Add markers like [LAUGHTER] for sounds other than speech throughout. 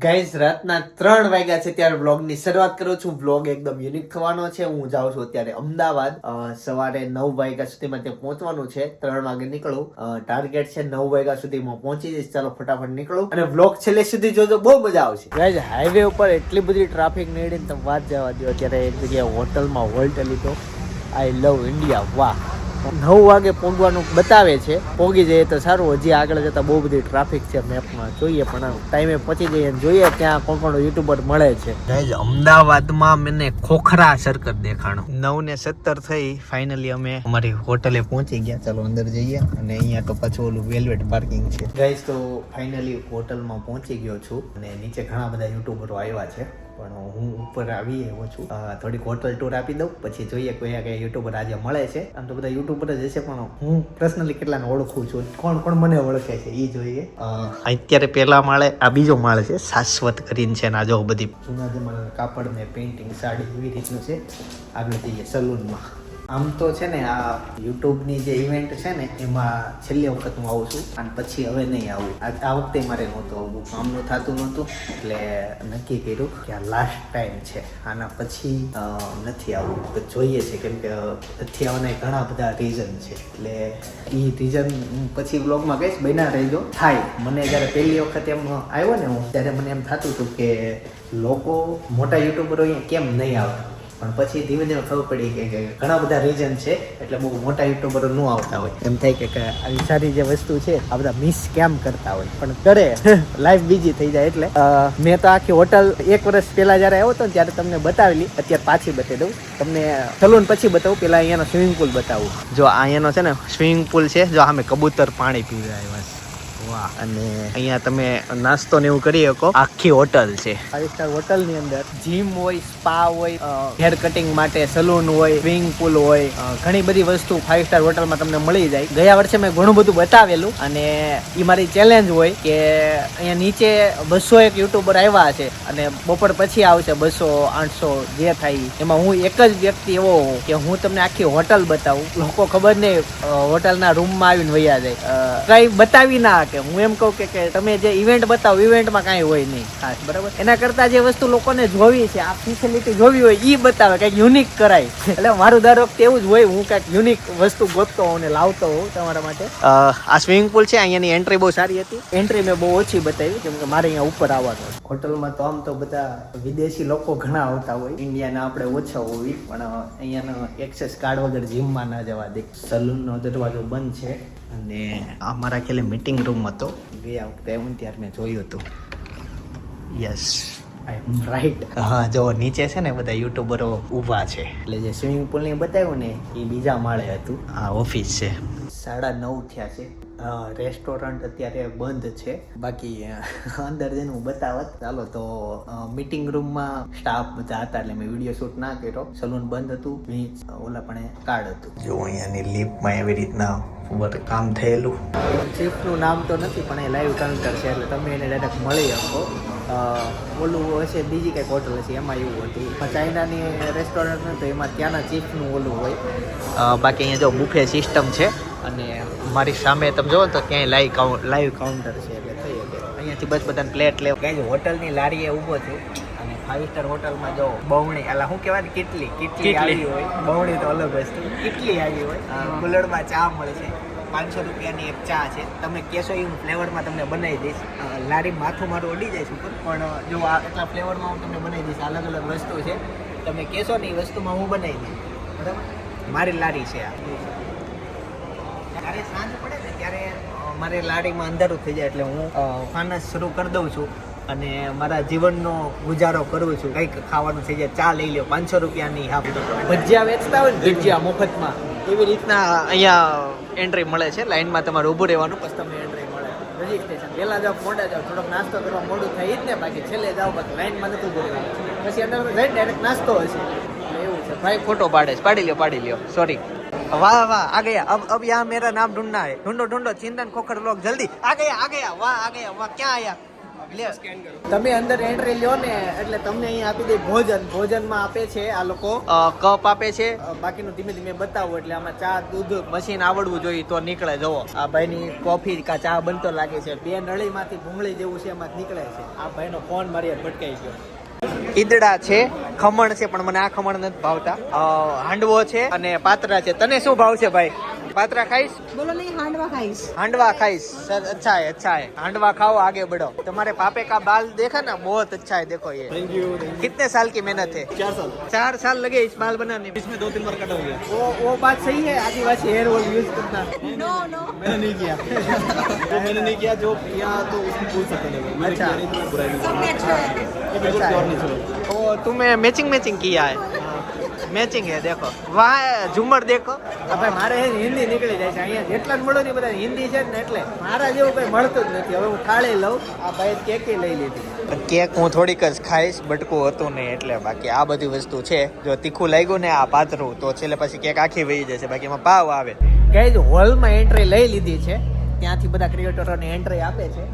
Guys રાતના ત્રણ વાગ્યા છે ત્યારે વ્લોગની ની શરૂઆત કરું છું. વ્લોગ એકદમ યુનિક થવાનો છે. હું જાઉં છું અત્યારે અમદાવાદ. સવારે નવ વાગ્યા સુધીમાં ત્યાં પહોંચવાનું છે. ત્રણ વાગે નીકળું. ટાર્ગેટ છે નવ વાગ્યા સુધીમાં પહોંચી જઈશ. ચાલો ફટાફટ નીકળું. અને વ્લોગ છેલ્લે સુધી જોજો. બહુ મજા આવશે. ગાઈઝ હાઈવે ઉપર એટલી બધી ટ્રાફિક નીકળી તમે વાત જવા દો અત્યારે એક જગ્યાએ હોટલમાં હોલ્ટ લીધો. આઈ લવ ઇન્ડિયા વાહ. નવ વાગે પહોંચવાનું બતાવે છે. પોગી જઈએ તો સારું. હજી આગળ જતા બહુ બધી ટ્રાફિક છે મેપમાં જોઈએ પણ ટાઈમે પહોંચી જઈએ અને જોઈએ ત્યાં કોણ કોણ યુટ્યુબર મળે છે. અમદાવાદમાં મને ખોખરા સર્કલ દેખાણો. નવ ને સત્તર થઈ. ફાઇનલી અમે અમારી હોટલે પહોંચી ગયા. ચાલો અંદર જઈએ. અને અહીંયા તો પાછું ઓલું વેલ્વેટ પાર્કિંગ છે. ગાઈઝ તો ફાઇનલી હોટલમાં પહોંચી ગયો છું. અને નીચે ઘણા બધા યુટ્યુબરો આવ્યા છે. પણ હું ઉપર આવી એવો છું. થોડીક હોટલ ટૂર આપી દઉં પછી જોઈએ કયા કયા યુટ્યુબર આજે મળે છે. આમ તો બધા યુટ્યુબર જ હશે પણ હું પર્સનલી કેટલાને ઓળખું છું. કોણ કોણ મને ઓળખે છે એ જોઈએ. અત્યારે પહેલા માળે આ બીજો માળ છે શાશ્વત કરીને છે ને આ જો બધી જૂના જમાના કાપડ ને પેઇન્ટિંગ સાડી એવી રીતનું છે. આગળ જઈએ સલૂનમાં આમ તો છે ને આ યુટ્યુબની જે ઇવેન્ટ છે ને, એમાં છેલ્લી વખત હું આવું છું. અને પછી હવે નહીં આવું. આ વખતે મારે નહોતું આવવું કામનું થતું નહોતું. એટલે નક્કી કર્યું કે આ લાસ્ટ ટાઈમ છે. આના પછી નથી આવવું તો જોઈએ છે કેમ કે નથી આવવાના ઘણા બધા રીઝન છે. એટલે એ રીઝન હું પછી બ્લોગમાં કહીશ, બન્યા રહેજો. થાય. મને જ્યારે પહેલી વખત એમ આવ્યો ને હું, ત્યારે મને એમ થતું હતું કે લોકો મોટા યુટ્યુબરો અહીંયા કેમ નહીં આવતા પણ પછી ધીમે ધીમે ખબર પડી કે ઘણા બધા રીઝન છે, એટલે બહુ મોટા યુટ્યુબરો ન આવતા હોય. એમ થાય કે આવી સારી જે વસ્તુ છે, આ બધા મિસ કેમ કરતા હોય. પણ કરે [LAUGHS] લાઈફ બીજી થઈ જાય એટલે. મેં તો આખી હોટલ એક વર્ષ પહેલા જ્યારે આવ્યો હતો ત્યારે તમને બતાવેલી, અત્યારે પાછી બતાવી દઉં. તમને સલૂન પછી બતાવું, પેલા અહીંયાનો સ્વિમિંગ પુલ બતાવું. જો અહીંયાનો છે ને સ્વિમિંગ પુલ છે, જો સામે કબૂતર પાણી પી આવ્યા છે વાહ. અને અહીંયા તમે નાસ્તો ને એવું કરી શકો. આખી હોટલ છે. ફાઈવ સ્ટાર હોટલની અંદર જીમ હોય સ્પા હોય હેર કટિંગ માટે સલૂન હોય સ્વિમિંગ પુલ હોય ઘણી બધી વસ્તુ ફાઈવ સ્ટાર હોટલમાં તમને મળી જાય. ગયા વર્ષે મેં ઘણું બધું બતાવેલું અને એ મારી ચેલેન્જ હોય કે અહીંયા નીચે બસો એક યુટ્યુબર આવ્યા છે અને બપોર પછી આવશે બસો આઠસો જે થાય એમાં હું એક જ વ્યક્તિ એવો હોઉં કે હું તમને આખી હોટલ બતાવું. લોકો ખબર નહીં હોટલના રૂમમાં આવીને વૈયા જાય. કઈ બતાવી ના કે હું એમ કહું કે કે તમે જે ઇવેન્ટ બતાવો ઇવેન્ટમાં કાંઈ હોય નહીં. ખાસ બરાબર? એના કરતાં જે વસ્તુ લોકોને જોવી છે આ ફેસિલિટી જોવી હોય એ બતાવે કંઈક યુનિક કરાય. એટલે મારું દર વખતે એવું જ હોય હું કંઈક યુનિક વસ્તુ ગોતતો હોઉં ને લાવતો હોઉં તમારા માટે. આ સ્વિમિંગ પુલ છે અહીંયાની એન્ટ્રી બહુ સારી હતી. એન્ટ્રી મેં બહુ ઓછી બતાવી કેમ કે મારે અહીંયા ઉપર આવવાનું હોટલમાં તો આમ તો બધા વિદેશી લોકો ઘણા આવતા હોય. ઇન્ડિયાના આપણે ઓછા હોવી પણ અહીંયાનો એક્સેસ કાર્ડ વગર જીમમાં ના જવા દે. સલૂનનો દરવાજો બંધ છે. અને આ મારા ખ્યાલે મીટિંગ રૂમ હતો. ગયા વખતે હું ત્યારે મેં જોયું હતું. યસ રાઈટ હા જો નીચે છે ને બધા યુટ્યુબરો ઊભા છે. એટલે જે સ્વિમિંગ પુલ ને બતાવ્યું ને એ બીજા માળે હતું. આ ઓફિસ છે. સાડા નવ થયા છે. રેસ્ટોરન્ટ અત્યારે બંધ છે. બાકી અંદર જઈને હું બતાવત. ચાલો તો મીટિંગ રૂમમાં સ્ટાફ બધા હતા એટલે મેં વીડિયો શૂટ ના કર્યો. સલૂન બંધ હતું. ઓલા પણ કાર્ડ હતું. જો અહીંયાની લીપમાં એવી રીતના ઉપર કામ થયેલું. ચીફનું નામ તો નથી, પણ એ લાઈવ કાઉન્ટર છે, એટલે તમે એને ડાયરેક્ટ મળી શકો. ઓલું હશે, બીજી કંઈક હોટલ હશે, એમાં એવું હતું. ચાઇનાની રેસ્ટોરન્ટ નથી તો એમાં ત્યાંના ચીફનું ઓલું હોય. બાકી અહીંયા જો બુફે સિસ્ટમ છે, અને મારી સામે તમે જોવો તો ક્યાંય લાઈવ કાઉન્ટ લાઈવ કાઉન્ટર છે, એટલે થઈ શકે. અહીંયાથી બસ બધાને પ્લેટ લેવા. ક્યાંય હોટલની લારીએ ઊભો છું. ફાઈવ સ્ટાર હોટલમાં જો બહુણી એટલે શું કહેવાય ને કેટલી કેટલી આવી હોય. બહુણી તો અલગ વસ્તુ. કેટલી આવી હોય. કુલરમાં ચા મળે છે. પાંચસો રૂપિયાની એક ચા છે. તમે કહેશો એ હું ફ્લેવરમાં તમને બનાવી દઈશ. લારી માથું મારું અડી જાય છે પણ જો આ એટલા ફ્લેવરમાં હું તમને બનાવી દઈશ. અલગ અલગ વસ્તુ છે. તમે કહેશો ને એ વસ્તુમાં હું બનાવી દઈશ. બરાબર? મારી લારી છે આ. જ્યારે સાંજ પડે ને ત્યારે મારી લારીમાં અંધારું થઈ જાય એટલે હું ફાનસ શરૂ કરી દઉં છું. અને મારા જીવનનો ગુજારો કરું છું. કંઈક ખાવાનું થઈ જાય ચા લઈ લો પાંચસો રૂપિયાની હા ભજીયા વેચતા હોય ને ભજીયા મફતમાં. એવી રીતના અહીંયા એન્ટ્રી મળે છે. લાઇનમાં તમારે ઊભું રહેવાનું. પછી તમને એન્ટ્રી મળે. રજિસ્ટ્રેશન પહેલાં જાઓ મોડા જાઓ. થોડોક નાસ્તો કરવા મોડું થાય જ ને બાકી છેલ્લે જાઓ પછી લાઇનમાં નથી પછી અંદર જઈને નાસ્તો હશે એવું છે. ભાઈ ફોટો પાડે પાડી લ્યો પાડી લ્યો. સોરી વાહ વાહ આ ગયા. અબ અબ મેરા નામ ઢૂંઢના હે. ઢૂંઢો ઢૂંઢો. ચિંતન ખોખર લોક જલ્દી. આ ગયા આ ગયા. વાહ આ ગયા. વાહ ક્યાં આયા? તમે અંદર એન્ટ્રી લ્યો ને એટલે તમને અહીં આપી દે ભોજન. ભોજનમાં આપે છે આ લોકો. કપ આપે છે. બાકીનું ધીમે ધીમે બતાવો એટલે આમાં ચા દૂધ મશીન આવડવું જોઈએ તો નીકળે. જવો આ ભાઈની કોફી કા ચા બનતો લાગે છે. બે નળીમાંથી ભૂંગળી જેવું છે એમાં નીકળે છે. આ ભાઈનો ફોન મારી ભટકાઈ ગયો. ઈદડા છે ખમણ છે પણ મને આ ખમણ નથી ભાવતા. હાંડવો છે અને પાત્રા છે. તને શું ભાવ છે ભાઈ? पात्रा खाईस बोलो नहीं हांडवा खाईस हांडवा खाईस सर अच्छा है अच्छा है। हांडवा खाओ आगे बढ़ो। तुम्हारे पापे का बाल देखा ना? बहुत अच्छा है देखो ये। थैंक यू कितने साल की मेहनत है? चार साल। चार साल लगे इस बाल बनाने में। इसमें दो तीन बार कटा हो गया। वो वो बात सही है आदिवासी हेयर ऑयल यूज़ करना। नो नो मैंने नहीं किया। जो [LAUGHS] मैंने नहीं किया जो किया तो उसमें पूछ सकते हैं। अच्छा बुरा नहीं तो अच्छा तुम्हें मैचिंग मैचिंग किया है। મેચિંગ હે દેખો. વાહ ઝુમર દેખો. આપણે મારે હિન્દી નીકળી જાય છે. અહીંયા જેટલા જ મળો ને બધા હિન્દી છે ને એટલે મારા જેવું કઈ મળતું જ નથી. હવે હું થાળી લઉં આ ભાઈ કેક લઈ લીધી. કેક હું થોડીક જ ખાઈશ બટકું હતું નહીં એટલે બાકી આ બધી વસ્તુ છે. જો તીખું લાગ્યું ને આ પાતરું તો છેલ્લે પછી કેક આખી વહી જશે. બાકી એમાં પાવ આવે. ગઈ હોલમાં એન્ટ્રી લઈ લીધી છે. ત્યાંથી બધા ક્રિએટરોને એન્ટ્રી આપે છે.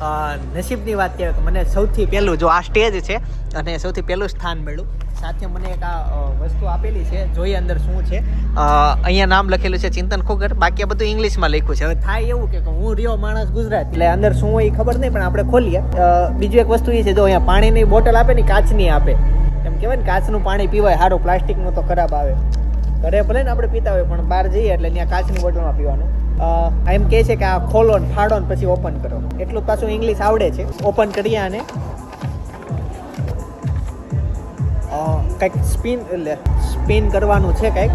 નસીબની વાત કહેવાય કે મને સૌથી પહેલું જો આ સ્ટેજ છે અને સૌથી પહેલું સ્થાન મળ્યું. સાથે મને એક આ વસ્તુ આપેલી છે, જોઈએ અંદર શું છે. અહીંયા નામ લખેલું છે ચિંતન ખોગર. બાકી બધું ઇંગ્લિશમાં લખ્યું છે. હવે થાય એવું કે હું રહ્યો માણસ ગુજરાત, એટલે અંદર શું હોય એ ખબર નહીં, પણ આપણે ખોલીએ. બીજું એક વસ્તુ એ છે, જો અહીંયા પાણીની બોટલ આપે ને કાચની આપે. એમ કહેવાય ને કાચનું પાણી પીવાય સારું પ્લાસ્ટિકનું તો ખરાબ આવે. ઘરે ભલે ને આપણે પીતા હોય, પણ બહાર જઈએ એટલે ત્યાં કાચની બોટલમાં પીવાનું. એમ કહે છે કે આ ખોલો ને ફાડો ને પછી ઓપન કરો. એટલું પાછું ઇંગ્લિશ આવડે છે. ઓપન કરીએ આને. કંઈક સ્પિન એટલે સ્પિન કરવાનું છે કંઈક.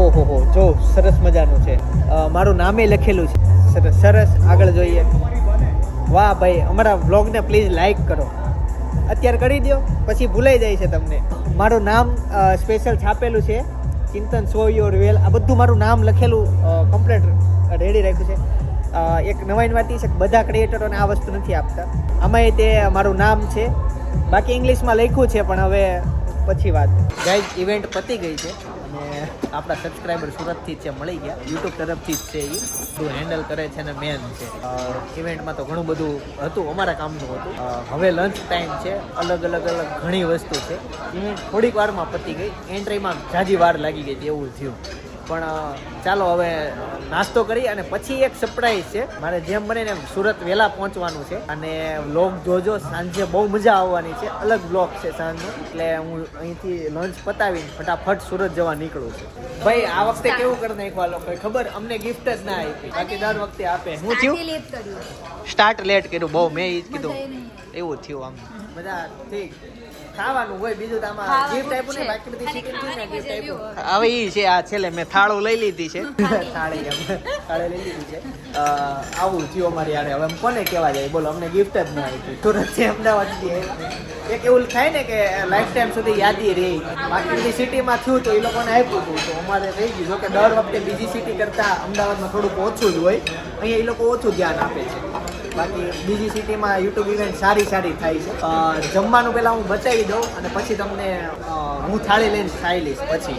ઓહો હો, જો સરસ મજાનું છે. મારું નામે લખેલું છે. સરસ સરસ, આગળ જોઈએ. વાહ ભાઈ, અમારા વ્લોગને પ્લીઝ લાઈક કરો. અત્યારે કરી દો પછી ભૂલાઈ જાય છે તમને. મારું નામ સ્પેશિયલ છાપેલું છે. ચિંતન સો યોર વેલ આ બધું મારું નામ લખેલું કમ્પ્લેટ રેડી રાખ્યું છે. એક નવાઈની વાત છે બધા ક્રિએટરોને આ વસ્તુ નથી આપતા. આમાંય તે મારું નામ છે. બાકી ઇંગ્લિશમાં લખ્યું છે, પણ હવે પછી વાત. ગાઈઝ ઇવેન્ટ પતી ગઈ છે. આપણા સબસ્ક્રાઈબર સુરતથી જ છે, મળી ગયા. યુટ્યુબ તરફથી જ છે એ બધું હેન્ડલ કરે છે અને મેન છે. ઇવેન્ટમાં તો ઘણું બધું હતું, અમારા કામનું હતું. હવે લંચ ટાઈમ છે, અલગ અલગ અલગ ઘણી વસ્તુ છે. ઇવેન્ટ થોડીક વારમાં પતી ગઈ એન્ટ્રીમાં જાજી વાર લાગી ગઈ એવું થયું. પણ ચાલો હવે નાસ્તો કરી અને પછી એક સરપ્રાઈઝ છે. મારે જેમ બને એમ સુરત વહેલા પહોંચવાનું છે. અને વ્લોગ જોજો સાંજે બહુ મજા આવવાની છે. અલગ વ્લોગ છે સાંજનો. એટલે હું અહીંથી લંચ પતાવીને ફટાફટ સુરત જવા નીકળું છું. ભાઈ આ વખતે કેવું કરી નાખવા લોકો ખબર? અમને ગિફ્ટ જ ના આપી. બાકી દર વખતે આપે. હું થયું? સ્ટાર્ટ લેટ કર્યું. બહુ મેં એ જ કીધું. એવું થયું આમ. બધા ઠીક. ખાવાનું હોય બીજું તો આમાં ને બાકી બધી ચિકન ને gift હવે ઈ છે આ છેલ્લે મેં થાળું લઈ લીધી છે. [LAUGHS] થાળી એમ. થાળી લઈ લીધી છે. આવું થયું અમારી આડે. હવે કોને કહેવા જાય? બોલો અમને ગિફ્ટ જ ના આપી. સુરત છે અમદાવાદ એક એવું થાય ને કે લાઈફ ટાઈમ સુધી યાદી રહી. બાકી બધી સિટીમાં થયું તો એ લોકોને આપ્યું હતું. તો અમારે રહી ગયું. જો કે દર વખતે બીજી સિટી કરતાં અમદાવાદમાં થોડુંક ઓછું જ હોય. અહીંયા એ લોકો ઓછું ધ્યાન આપે છે. બાકી બીજી સિટીમાં યુટ્યુબ ઇવેન્ટ સારી સારી થાય છે. જમવાનું પહેલાં હું બતાવી દઉં અને પછી તમને હું થાળી લઈને ખાઈ લઈશ પછી.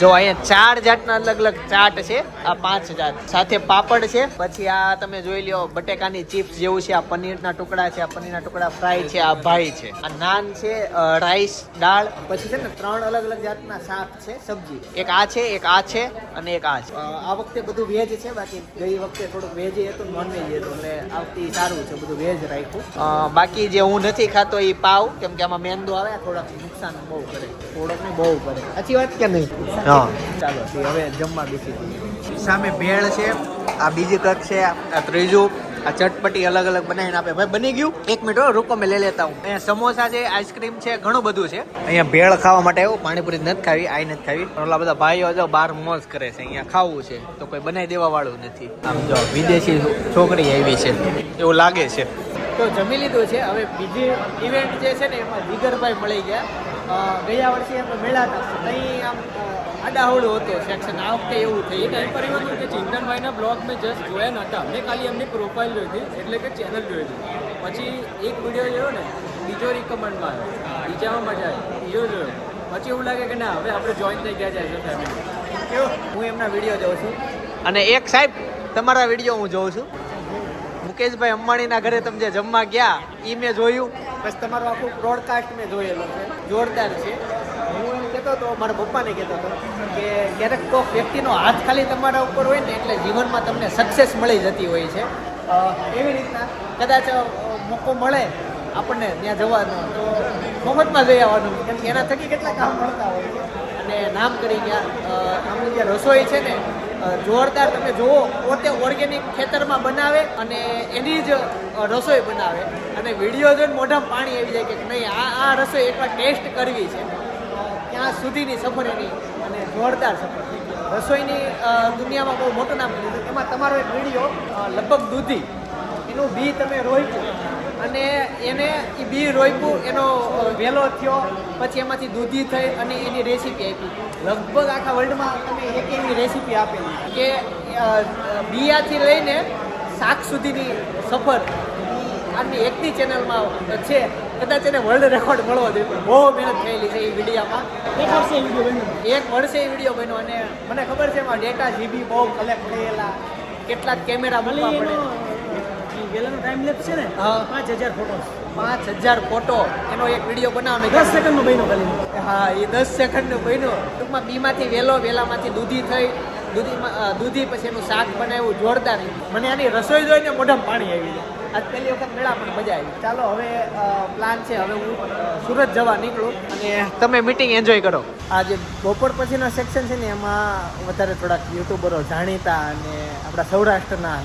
જો અહીંયા ચાર જાતના અલગ અલગ ચાટ છે. આ પાંચ જાત. સાથે પાપડ છે. પછી આ તમે જોઈ લ્યો બટેકાની ચિપ્સ જેવું છે. આ પનીરના ટુકડા છે. આ પનીરના ટુકડા ફ્રાય છે. આ ભાઈ છે. આ નાન છે રાઈસ દાળ. પછી છે ને ત્રણ અલગ અલગ જાતના શાક છે સબ્જી. એક આ છે એક આ છે અને એક આ છે. આ વખતે બધું વેજ છે. બાકી ગઈ વખતે થોડુંક વેજ હતું નોન વેજ હતું. એટલે આવતી સારું છે બધું વેજ રાખ્યું. બાકી જે હું નથી ખાતો એ પાવ કેમ કે આમાં મેંદો આવે થોડાક નુકસાન બહુ કરે. થોડોક બહુ કરે. સાચી વાત કે નહીં? ચાલો હવે જમવા બેસી. સામે ભેળ છે, આ બીજી કક છે, આ ત્રીજું, આ ચટપટી અલગ અલગ બનાવીને આપે. ભાઈ, બની ગયું? એક મિનિટ રૂકો મેં લઈ લેતા હું અહીંયા સમોસા છે, આઈસ્ક્રીમ છે, ઘણું બધું છે. અહીંયા ભેળ ખાવા માટે આવ્યું પાણીપુરી નથી ખાવી, આઈ નથી ખાવી. પણ ઓલા બધા ભાઈઓ જો બહાર મોજ કરે છે, અહીંયા ખાવું છે. તો કોઈ બનાવી દેવા વાળું નથી. આમ જો, વિદેશી છોકરી આવી છે. એવું લાગે છે. તો જમી લીધું છે. હવે બીજી ઇવેન્ટ જે છે ને, એમાં જીગરભાઈ મળી ગયા. ગયા વર્ષે એમ મેળા હતા. અહીં આમ અ, હતો. હતું સેક્શન આ વખતે એવું થયું. ટાઈમ પર એવું હતું કે ચિંતનભાઈના બ્લોગ મેં જસ્ટ જોયા નહોતા મેં ખાલી એમની પ્રોફાઇલ જોઈ હતી એટલે કે ચેનલ જોઈ હતી. પછી એક વીડિયો જોયો ને બીજો રિકમેન્ડમાં આવ્યો. બીજામાં મજા આવી. બીજો જોયો. પછી એવું લાગે કે ના હવે આપણે જોઈન થઈ ગયા છે એઝ ફેમિલી હું એમના વીડિયો જોઉં છું. અને એક સાહેબ તમારા વીડિયો હું જોઉં છું. મુકેશભાઈ અંબાણીના ઘરે તમે જે જમવા ગયા એ મેં જોયું. પછી તમારું આખું બ્રોડકાસ્ટ મેં જોયેલું છે. જોરદાર છે. કહેતો હતો, મારા પપ્પાને કહેતો હતો કે ક્યારેક કોઈક વ્યક્તિનો હાથ ખાલી તમારા ઉપર હોય ને એટલે જીવનમાં તમને સક્સેસ મળી જતી હોય છે. એવી રીતના કદાચ મોકો મળે આપણને ત્યાં જવાનો, તો મફતમાં જઈ આવવાનું, કેમ કે એના થકી કેટલા કામ મળતા હોય અને નામ કરી ગયા આમની જે રસોઈ છે ને જોરદાર તમે જુઓ, પોતે ઓર્ગેનિક ખેતરમાં બનાવે અને એની જ રસોઈ બનાવે. અને વીડિયો જોઈને મોઢામાં પાણી આવી જાય કે નહીં, આ આ રસોઈ એકવાર ટેસ્ટ કરવી છે. ત્યાં સુધીની સફર એની અને જોરદાર સફર. રસોઈની દુનિયામાં બહુ મોટું નામ લીધું. એમાં તમારો એક વીડિયો લગભગ દૂધી. એનું બી તમે રોપ્યું અને એને એ બી રોપ્યું એનો વહેલો થયો, પછી એમાંથી દૂધી થઈ અને એની રેસીપી આપી. લગભગ આખા વર્લ્ડમાં તમે એક એવી રેસીપી આપેલી કે બિયાથી લઈને શાક સુધીની સફર આની એકની ચેનલમાં છે. કદાચ એને વર્લ્ડ રેકોર્ડ મળવો જોઈએ પણ બહુ મહેનત થયેલી છે એ વિડીયામાં. એક વર્ષે એ વીડિયો બન્યો. અને મને ખબર છે એમાં ડેટા જીબી બહુ કલેક્ટ થયેલા કેટલાક કેમેરા મૂકવા પડે. ગેલાનો ટાઈમ લેપ છે ને. પાંચ હજાર ફોટો પાંચ હજાર ફોટો એનો એક વીડિયો બનાવવાનો દસ સેકન્ડનો બન્યો ખાલી. હા એ દસ સેકન્ડનો બન્યો. ટૂંકમાં બીમાંથી વેલો વેલામાંથી દૂધી થઈ. દૂધીમાં દૂધી પછી એનું શાક બનાવ્યું જોરદાર. મને આની રસોઈ જોઈને મોઢામાં પાણી આવી જાય આજ પહેલી વખત મેળા પણ મજા આવી ચાલો હવે પ્લાન છે. હવે હું સુરત જવા નીકળું અને તમે મીટિંગ એન્જોય કરો. આ જે બપોર પછીના સેક્શન છે ને એમાં વધારે થોડાક યુટ્યુબરો જાણીતા અને આપણા સૌરાષ્ટ્રના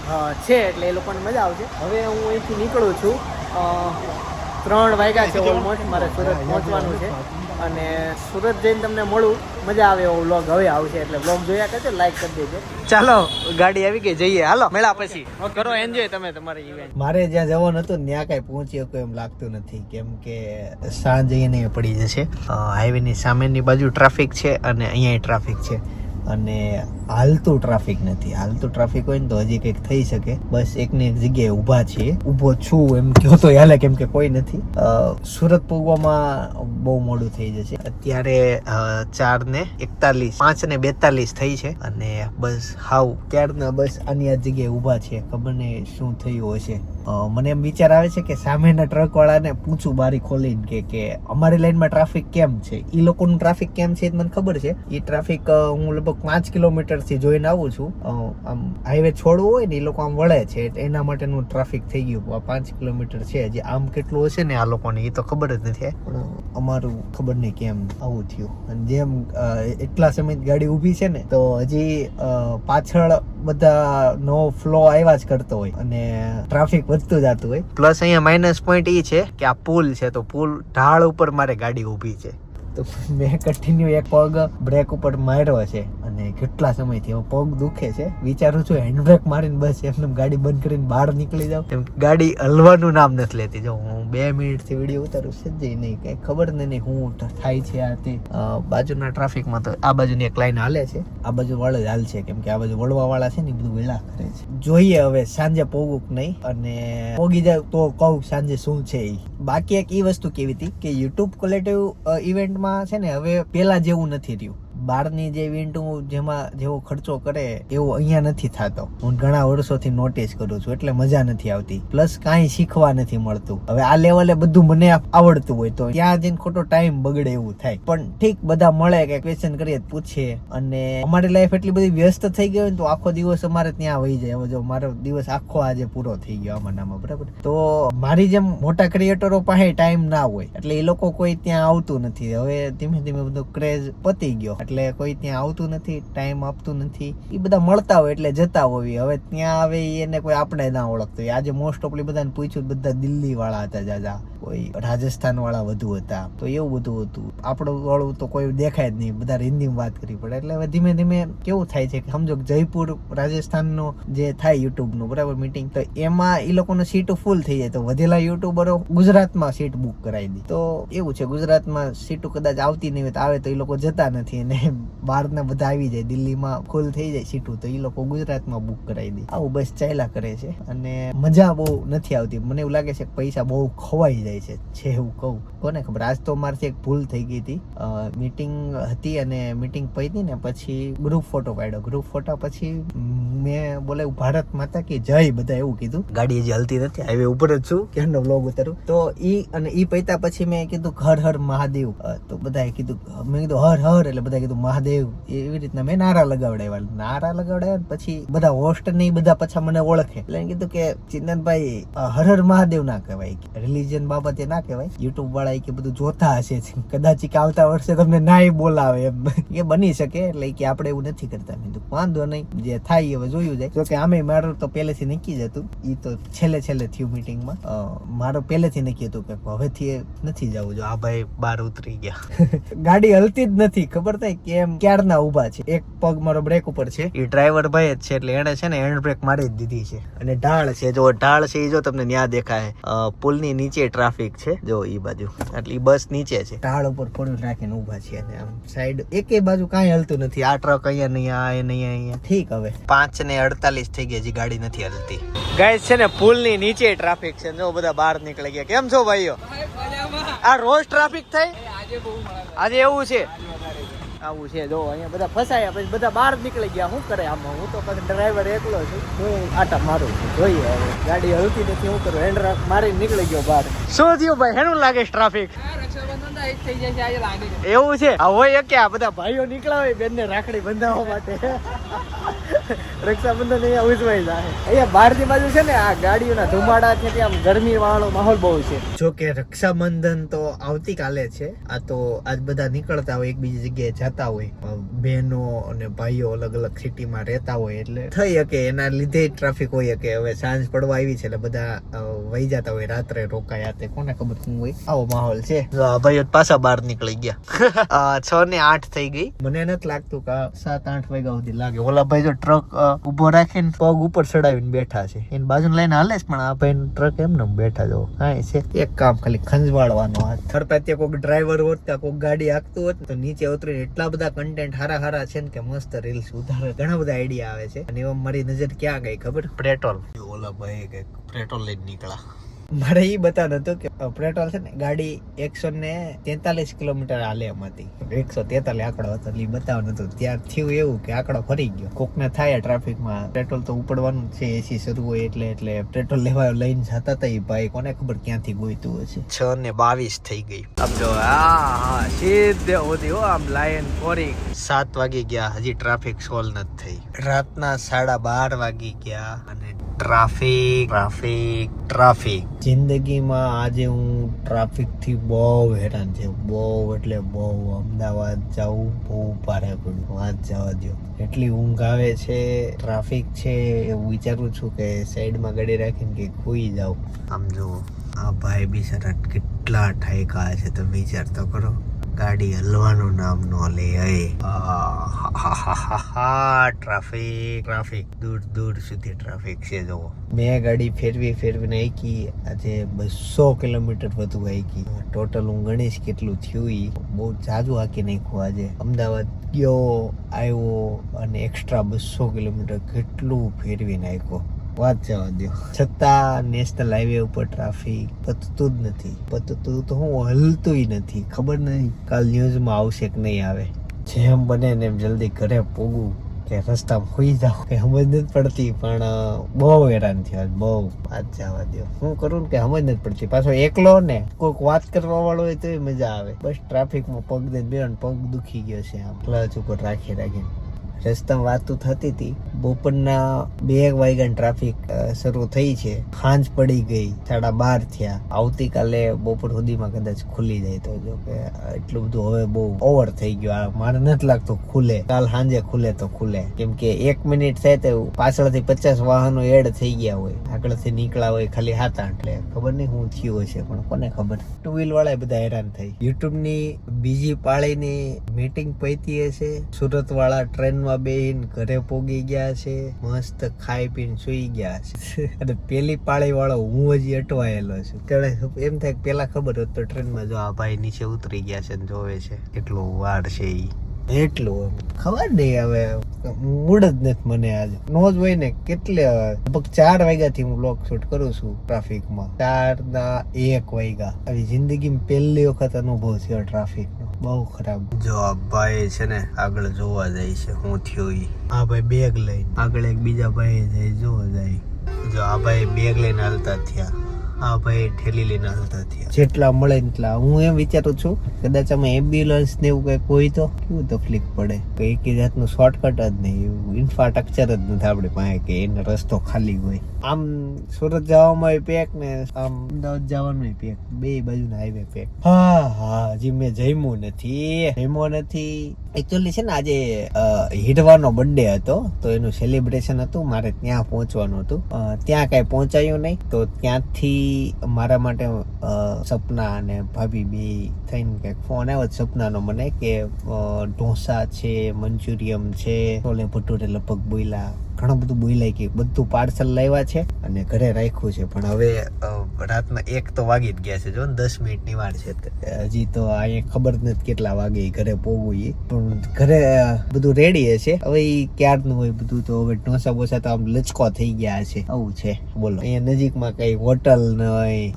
છે એટલે એ લોકોને મજા આવશે. હવે હું અહીંથી નીકળું છું. ત્રણ વાગ્યા છે ઓલમોસ્ટ મારે સુરત પહોંચવાનું છે. અને સુરત જઈને તમને મળું. મજા આવે એવો વ્લોગ હવે આવશે એટલે વ્લોગ જોયા કરજો લાઈક કરી દેજો. ચાલો ગાડી આવી ગઈ જઈએ. હાલો મેળા પછી. કરો એન્જોય તમે તમારી ઇવેન્ટ મારે જ્યાં જવાનું હતું ત્યાં કઈ પહોંચી શકું એમ લાગતું નથી. કેમ કે સાંજ અહીંયા પડી જશે. હાઈવે ની સામેની બાજુ ટ્રાફિક છે અને અહીંયા ટ્રાફિક છે. અને હાલતું ટ્રાફિક નથી. હાલતું ટ્રાફિક હોય ને તો હજી કંઈક થઈ શકે. બસ એકની એક જગ્યાએ ઊભા છીએ. ઊભો છું એમ કહો તો હાલે કેમ કે કોઈ નથી. સુરત પૂગવામાં બહુ મોડું થઈ જશે. અત્યારે ચાર ને એકતાલીસ પાંચ ને બેતાલીસ થઈ છે. અને બસ હાવ ક્યારના બસ આની આ જગ્યાએ ઊભા છે ખબર નહીં શું થયું હશે. મને એમ વિચાર આવે છે કે સામેના ટ્રક વાળાને પૂછું બારી ખોલીને કે કે અમારી લાઈનમાં ટ્રાફિક કેમ છે? એ લોકોનું ટ્રાફિક કેમ છે એ મને ખબર છે. એ ટ્રાફિક હું લગભગ પાંચ કિલોમીટરથી જોઈને આવું છું. આમ હાઈવે છોડવું હોય ને એ લોકો આમ વળે છે એના માટેનું ટ્રાફિક થઈ ગયું. પાંચ કિલોમીટર છે. જે આમ કેટલું હશે ને આ લોકોને એ તો ખબર જ નથી. પણ અમારું ખબર નહીં કેમ આવું થયું. અને જેમ એટલા સમય ગાડી ઊભી છે ને, તો હજી પાછળ બધા નો ફ્લો આવ્યા જ કરતો હોય અને ટ્રાફિક વધતું જતું હોય. પ્લસ અહીંયા માઇનસ પોઈન્ટ એ છે કે આ પુલ છે, તો પુલ ઢાળ ઉપર મારે ગાડી ઊભી છે. તો મેં કન્ટિન્યુ એક પગ બ્રેક ઉપર માર્યો છે. અને કેટલા સમયથી હવે પગ દુખે છે? વિચારું છું હેન્ડબ્રેક મારીને બસ, એમને ગાડી બંધ કરીને બહાર નીકળી જાઉં. કેમ ગાડી હલવાનું નામ નથી લેતી. જો, હું બે મિનિટથી વીડિયો ઉતારું છે જ નહીં, કઈ ખબર ને નહીં હું થાય છે આ તે. બાજુના ટ્રાફિકમાં તો આ બાજુની એક લાઈન હાલે છે. આ બાજુ વાળે જ હાલ છે, કેમ કે આ બાજુ વળવા વાળા છે ને એ બધું વેલા કરે છે. જોઈએ હવે, સાંજે પોગું કે નહીં, અને પોગી જાય તો કહું સાંજે શું છે એ બાકી એક એ વસ્તુ કેવી હતી કે યુટ્યુબ કોલેટિવ ઇવેન્ટમાં છે ને, હવે પેલા જેવું નથી રહ્યું. બહારની જે ઇવેન્ટ જેમાં જેવો ખર્ચો કરે, એવો અહીંયા નથી થતો. હું ઘણા વર્ષોથી નોટિસ કરું છું, એટલે મજા નથી આવતી. પ્લસ કાંઈ શીખવા નથી મળતું. હવે આ લેવલે બધું મને આવડતું હોય તો ત્યાં જઈને ખોટો ટાઈમ બગડે એવું થાય. પણ ઠીક, બધા મળે કે ક્વેશ્ચન કરીએ પૂછીએ. પૂછે અને અમારી લાઈફ એટલી બધી વ્યસ્ત થઈ ગઈ હોય તો આખો દિવસ અમારે ત્યાં વહી જાય. હવે જો મારો દિવસ આખો આજે પૂરો થઈ ગયો આમાં બરાબર? તો મારી જેમ મોટા ક્રિએટરો પાસે ટાઈમ ના હોય. એટલે એ લોકો કોઈ ત્યાં આવતું નથી. હવે ધીમે ધીમે બધો ક્રેઝ પતી ગયો. એટલે કોઈ ત્યાં આવતું નથી ટાઈમ આપતું નથી. એ બધા મળતા હોય એટલે જતા હોય હવે ત્યાં આવે એને કોઈ આપણે ના ઓળખતો. હોય આજે મોસ્ટ ઓફલી બધાને પૂછ્યું બધા દિલ્હી વાળા હતા જાજા. કોઈ રાજસ્થાન વાળા વધુ હતા. તો એવું બધું હતું. આપણું વાળું તો કોઈ દેખાય જ નહીં. બધા હિન્દીમાં વાત કરવી પડે. એટલે હવે ધીમે ધીમે કેવું થાય છે કે સમજો જયપુર રાજસ્થાનનો જે થાય યુટ્યુબનું બરાબર મીટિંગ તો એમાં એ લોકોનો સીટો ફૂલ થઈ જાય. તો વધેલા યુટ્યુબરો ગુજરાતમાં સીટ બુક કરાવી દી. તો એવું છે, ગુજરાતમાં સીટો કદાચ આવતી નહીં હોય તો આવે તો એ લોકો જતા નથી. અને બહારના બધા આવી જાય. દિલ્હીમાં ફૂલ થઈ જાય સીટું, તો એ લોકો ગુજરાતમાં બુક કરાવી દે. આવું બસ ચાલ્યા કરે છે. અને મજા બહુ નથી આવતી. મને એવું લાગે છે કે પૈસા બહુ ખવાઈ જાય છે છે એવું કહું. કોને ખબર? આજ તો મારથી એક ભૂલ થઈ ગઈ હતી. મીટિંગ હતી અને મીટિંગ પતી ને પછી ગ્રુપ ફોટો પાડ્યો. ગ્રુપ ફોટા પછી મેં બોલે ભારત માતા કે જય, બધા એવું કીધું. ગાડી હજી હલતી નથી. હાઈવે ઉપર જ છું. ક્યારનો બ્લોગ ઉતારું? તો ઈ અને ઈ પૈતા પછી મેં કીધું, હર હર મહાદેવ. તો બધાએ કીધું, મેં કીધું, હર હર, એટલે બધાએ કીધું, મહાદેવ, એવી રીતના મેં નારા લગાવડાવ્યા. નારા લગાવડાવ્યા પછી બધા હોસ્ટ ને બધા પાછા મને ઓળખે. એટલે કીધું કે, ચિંતનભાઈ હર હર મહાદેવ ના કહેવાય રિલીજન બાબતે ના કહેવાય. યુટ્યુબ વાળા કે બધું જોતા હશે કદાચ કે આવતા વર્ષે તમને નાય બોલાવે એમ. [LAUGHS] એ બની શકે, એટલે કે આપણે એવું નથી કરતા. કીધું, વાંધો નહીં. જે થાય હવે જોયું જાય. જોકે આમે મારું તો પહેલેથી નક્કી જ હતું. એ તો છેલ્લે છેલ્લે થયું મીટિંગમાં મારું પહેલેથી નક્કી હતું કે હવેથી નથી જવું. જો આ ભાઈ બહાર ઉતરી ગયા. [LAUGHS] ગાડી હલતી જ નથી. ખબર થાય કેમ ક્યારના ઊભા છે? એક પગ મારો બ્રેક ઉપર છે. એ ડ્રાઈવર ભાઈ જ છે એટલે એને છે ને હેન્ડ બ્રેક મારી જ દીધી છે. અને ઢાળ છે જો ઢાળ છે એ જો તમને ન્યા દેખાય. પુલ પુલની નીચે ટ્રાફિક છે. જો એ બાજુ. એટલે બસ નીચે છે. ઢાળ ઉપર પડ્યું નાખીને ઊભા છે અને આમ સાઈડ એક બાજુ કાંઈ હલતું નથી. આ ટ્રક અહીંયા નહીં આ નહીં અહીંયા ઠીક હવે. પાંચ ને અડતાલીસ થઈ ગયા હજી ગાડી નથી હલતી. ગાય છે ને પુલની નીચે ટ્રાફિક છે જો બધા બહાર નીકળી ગયા. કેમ છો ભાઈઓ? આ રોજ ટ્રાફિક થાય? આજે એવું છે. આવું છે. જો, અહીંયા બધા ફસાયા પછી બધા બહાર નીકળી ગયા. શું કરે આમાં? હું તો પછી ડ્રાઈવર એકલો છું. હું આટા મારું જોઈએ હવે. ગાડી હલતી નથી. હું કરું? હેન્ડ મારી નીકળી ગયો બહાર. શું થયું ભાઈ? હેનું લાગે ટ્રાફિક એવું છે? હવે હોય કે આ બધા ભાઈઓ નીકળ્યા હોય બેનને રાખડી બંધાવવા માટે. [LAUGHS] રક્ષાબંધન અહીંયા ઉજવાય જાય. અહીંયા બહારની બાજુ છે ને, આ ગાડીઓના ધુમાડા છે, ત્યાં ગરમી વાળો માહોલ બહુ છે. જો કે રક્ષાબંધન તો આવતીકાલે છે. આ તો આજ બધા નીકળતા હોય, એકબીજી જગ્યાએ જતા હોય. બહેનો અને ભાઈઓ અલગ અલગ સિટીમાં રહેતા હોય એટલે થઈ શકે, એના લીધે ટ્રાફિક હોય કે હવે સાંજ પડવા આવી છે એટલે બધા વહી જતા હોય, રાત્રે રોકાયા. તે કોને ખબર શું હોય? આવો માહોલ છે. ભાઈઓ પાછા બહાર નીકળી ગયા. [LAUGHS] છ ને આઠ થઈ ગઈ. મને નથી લાગતું કે સાત આઠ વાગ્યા સુધી લાગે. ઓલા ભાઈ જો ટ્રક ઊભો રાખીને પગ ઉપર ચડાવીને બેઠા છે. એની બાજુ લઈને હાલે છે, પણ આ ભાઈ ટ્રક એમને એમ બેઠા જો. હા છે. એક કામ ખાલી ખંજવાળવાનો હાથ થરતા ત્યાં કોઈક ડ્રાઈવર હોત, ત્યાં કોઈક ગાડી હાંકતું હોત, તો નીચે ઉતરીને એટલા બધા કન્ટેન્ટ હારા હારા છે ને કે મસ્ત રીલ્સ ઉધારે ઘણા બધા આઈડિયા આવે છે. અને એવા મારી નજર ક્યાં ગઈ ખબર? પેટ્રોલ ઓલા ભાઈ કંઈક પેટ્રોલ લઈને નીકળ્યા. મારે એ બતાવતો હતું કે પેટ્રોલ છે ને, ગાડી એકસો ને તેતાલીસ કિલોમીટર હાલે એમ હતી એકસો તેતાલીસ આંકડો હતો એટલે ઈ હતો. ત્યાં થયું એવું કે આંકડો ફરી ગયો. કોકને થાય ટ્રાફિકમાં. પેટ્રોલ તો ઉપડવાનું છે એસી શરૂ હોય એટલે એટલે પેટ્રોલ લેવા લઈને જતા હતા એ ભાઈ. કોને ખબર ક્યાંથી ગોઈતું હશે? છ ને બાવીસ થઈ ગઈ. આમ જો, હા સીધે હોતી હો, આમ લાઈન ફોરી. સાત વાગી ગયા. હજી ટ્રાફિક સોલ્વ નથી થઈ. રાતના સાડા બાર વાગી ગયા અને ટ્રાફિક ટ્રાફિક ટ્રાફિક. જિંદગીમાં આજે હું ટ્રાફિકથી બહુ હેરાન છે બહુ એટલે બહુ અમદાવાદ જવું બહુ ભારે પડ્યું. વાત જવા દો એટલી ઊંઘ આવે છે, ટ્રાફિક છે, એવું વિચારું છું કે સાઈડમાં ગાડી રાખીને કે ખોઈ જાઉં. આમ જુઓ, આ ભાઈ બી સરટ કેટલા ઠાયકા છે તો વિચાર તો કરો. ગાડી હલવાનું નામ નો લે ટ્રાફિક ટ્રાફિક. દૂર દૂર સુધી ટ્રાફિક છે, જુઓ. મેં ગાડી ફેરવી, ફેરવીને આઈકી આજે બસો કિલોમીટર વધુ આઈકી ટોટલ હું ગણીશ કેટલું થયું એ બહુ જાજુ હાકી નાખ્યું આજે. અમદાવાદ ગયો આવ્યો અને એક્સ્ટ્રા બસો કિલોમીટર કેટલું ફેરવી નાખ્યો. વાત જવા દો છતાં નેશનલ હાઈવે ઉપર ટ્રાફિક પતતું જ નથી. પતતું તો હું હલતું નથી. ખબર નહીં કાલ ન્યૂઝમાં આવશે કે નહીં આવે. જેમ બને ને એમ જલ્દી ઘરે પોગું કે રસ્તામાં ખોઈ જાવ કે સમજ નથી પડતી. પણ બહુ હેરાન થયા બહુ વાત જવા દો હું કરું કે સમજ નથી પડતી. પાછો એકલો ને કોઈક વાત કરવા વાળો હોય તો મજા આવે. બસ ટ્રાફિકમાં પગ દઈને બે પગ દુખી ગયો છે આમ. ક્લચ ઉપર રાખી રાખીને. રસ્તામાં વાતું થતી હતી. બપોરના બે વાગ્યાની ટ્રાફિક શરૂ થઈ છે. સાંજ પડી ગઈ. સાડા બાર થયા. આવતીકાલે બપોર સુધીમાં કદાચ ખુલી જાય તો જો કે એટલું બધું હવે બહુ ઓવર થઈ ગયું. મારે નથી લાગતું ખુલે. કાલ સાંજે ખુલે તો ખુલે. કેમ કે એક મિનિટ થાય તો પાછળથી પચાસ વાહનો એડ થઈ ગયા હોય. આગળથી નીકળ્યા હોય ખાલી હાથ એટલે ખબર નહીં હું થયું હશે, પણ કોને ખબર? ટુ વ્હીલ વાળા બધા હેરાન થઈ. યુટ્યુબની બીજી પાળીની મીટિંગ પૈતી હશે. સુરત વાળા ટ્રેનમાં બેહીને ઘરે પોગી ગયા છે, મસ્ત ખાઈ પીને સુઈ ગયા છે. અને પેલી પાળી વાળો હું હજી અટવાયેલો છું. ત્યારે એમ થાય પેલા ખબર હોત ટ્રેનમાં જો આ ભાઈ નીચે ઉતરી ગયા છે જોવે છે કેટલો વાર છે ઈ. એટલું ખબર નહીં હવે, મૂડ જ નથી મને આજે. નો જ હોય ને કેટલે લગભગ ચાર વાગ્યાથી હું લોક શૂટ કરું છું ટ્રાફિકમાં ચાર ના એક વાગ્યા. આવી જિંદગીમાં પહેલી વખત અનુભવ થયો ટ્રાફિકનો બહુ ખરાબ. જો આ ભાઈ છે ને આગળ જોવા જાય છે, હું થયું ઈ. આ ભાઈ બેગ લઈને. આગળ એક બીજા ભાઈ જાય જોવા જાય. જો આ ભાઈ બેગ લઈને હાલતા થયા. આ ભાઈ, ઠેલી લઈને હાલતા થયા. જેટલા મળે એટલા. હું એમ વિચારું છું, કદાચ અમે એમ્બ્યુલન્સ ને એવું કંઈક હોય તો કેવું તકલીફ પડે? કે જાતનું શોર્ટકટ જ નહીં, એવું ઇન્ફ્રાસ્ટ્રક્ચર જ નથી આપણી પાસે, કે એનો રસ્તો ખાલી હોય. આમ સુરત જવામાં પેક ને, આમ અમદાવાદ જવાનું પેક બે બાજુના હાઈવે પેક હા હા, હજી મેં જમ્યું નથી. જમ્યો નથી. એકચ્યુઅલી છે ને, આજે હિડવાનો બર્થડે હતો, તો એનું સેલિબ્રેશન હતું, મારે ત્યાં પહોંચવાનું હતું. ત્યાં કાંઈ પહોંચાયું નહીં, તો ત્યાંથી મારા માટે સપના અને ભાભી બે થઈને કંઈક ફોન આવ્યો સપનાનો મને કે ઢોસા છે, મંચુરિયમ છે, છોલે ભટુરે લગભગ બોયલા. ઘણું બધું બોયલાય કે બધું પાર્સલ લાવ્યા છે અને ઘરે રાખ્યું છે. પણ હવે રાતના એક તો વાગી જ ગયા છે. જો ને દસ મિનિટની વાર છે. હજી તો અહીંયા ખબર નથી કેટલા વાગે ઘરે પોગવું એ પણ ઘરે બધું રેડી હશે. હવે એ ક્યારનું હોય બધું તો હવે ઢોસા બોસા તો આમ લચકો થઈ ગયા છે. આવું છે. બોલો. અહીંયા નજીકમાં કઈ હોટલ નહીં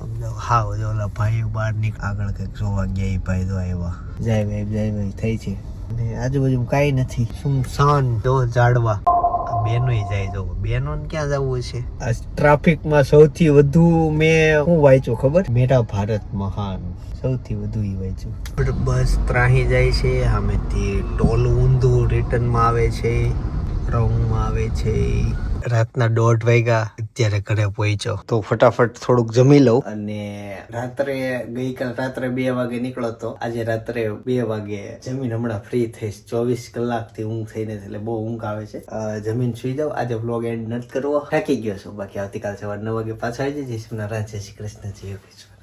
હાવ જો ઓલા ભાઈ બહાર નીક, આગળ કંઈક જોવા ગયા એ ભાઈ તો આવ્યા જય ભાઈ જય ભાઈ, થઈ છે. અને આજુબાજુ કાંઈ નથી. સુમસાન જો ઝાડવા. આ બેનોય જાય જો બેનો ક્યાં જવું છે આ ટ્રાફિકમાં સૌથી વધુ મેં હું વાંચ્યું ખબર? મેરા ભારત મહાન. સૌથી વધુ એ વાંચ્યું. બસ ત્રાહી જાય છે. સામેથી ટોલ ઊંધું રિટર્નમાં આવે છે. રોંગમાં આવે છે. રાતના દોઢ વાગ્યા અત્યારે ઘરે પહોંચ્યો. તો ફટાફટ થોડુંક જમી લઉં. અને રાત્રે ગઈકાલ રાત્રે બે વાગે નીકળો તો આજે રાત્રે બે વાગે જમીન હમણાં ફ્રી થઈશ. ચોવીસ કલાકથી ઊંઘ થઈ નથી એટલે બહુ ઊંઘ આવે છે. જમીન સુઈ જાવ આજે વ્લોગ એન્ડ નથી કરવો. થાકી ગયો છું. બાકી આવતીકાલ સવાર નવ વાગે પાછા આવી જઈશ નારાયણ જય શ્રી કૃષ્ણ. જય યોગેશ્વર